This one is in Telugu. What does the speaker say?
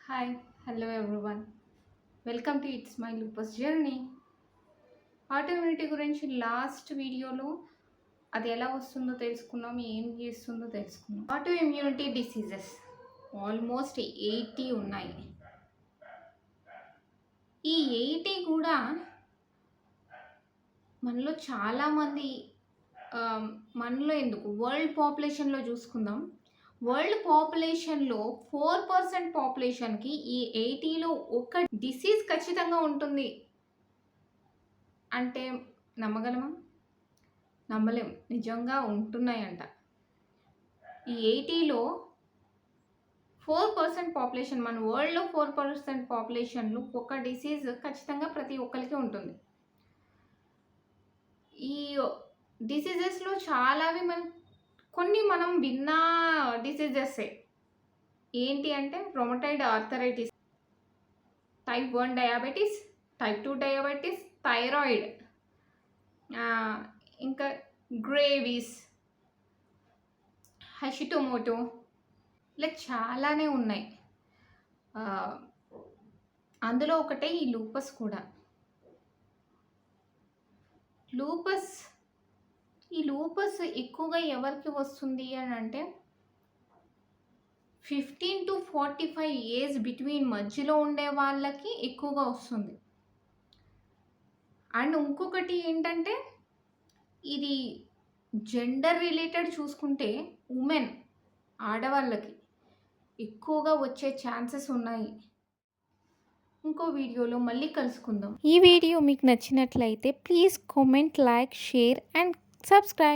Hi hello everyone welcome to it's my lupus journey autoimmunity గురించి లాస్ట్ వీడియోలో అది ఎలా వస్తుందో తెలుసుకున్నాం ఏం చేస్తుందో తెలుసుకున్నాం. Auto immunity diseases almost eighty ఉన్నాయి. ఈ ఎయిటీ కూడా మనలో చాలామంది మనలో ఎందుకు వరల్డ్ పాపులేషన్లో చూసుకుందాం. వరల్డ్ పాపులేషన్లో ఫోర్ పర్సెంట్ పాపులేషన్కి ఈ ఎయిటీలో ఒక డిసీజ్ ఖచ్చితంగా ఉంటుంది. అంటే నమ్మగలమా? నమ్మలేం. నిజంగా ఉంటున్నాయంట. ఈ ఎయిటీలో ఫోర్ పర్సెంట్ పాపులేషన్ మన వరల్డ్లో ఫోర్ పర్సెంట్ పాపులేషన్లో ఒక డిసీజ్ ఖచ్చితంగా ప్రతి ఒక్కరికి ఉంటుంది. ఈ డిసీజెస్లో చాలావి మనం కొన్ని మనం విన్న డిసీజెస్సే ఏంటి అంటే rheumatoid arthritis type one diabetes type two diabetes thyroid ఇంకా గ్రేవీస్ హషిటోమోటో ఇలా చాలానే ఉన్నాయి. అందులో ఒకటే ఈ లూపస్ కూడా. లూపస్ ఈ లూపస్ ఎక్కువగా ఎవరికి వస్తుంది అని అంటే fifteen to forty five age between మధ్యలో ఉండే వాళ్ళకి ఎక్కువగా వస్తుంది. అండ్ ఇంకొకటి ఏంటంటే ఇది జెండర్ రిలేటెడ్ చూసుకుంటే ఉమెన్ ఆడవాళ్ళకి ఎక్కువగా వచ్చే ఛాన్సెస్ ఉన్నాయి. ఇంకో వీడియోలో మళ్ళీ కలుసుకుందాం. ఈ వీడియో మీకు నచ్చినట్లయితే please comment like share and subscribe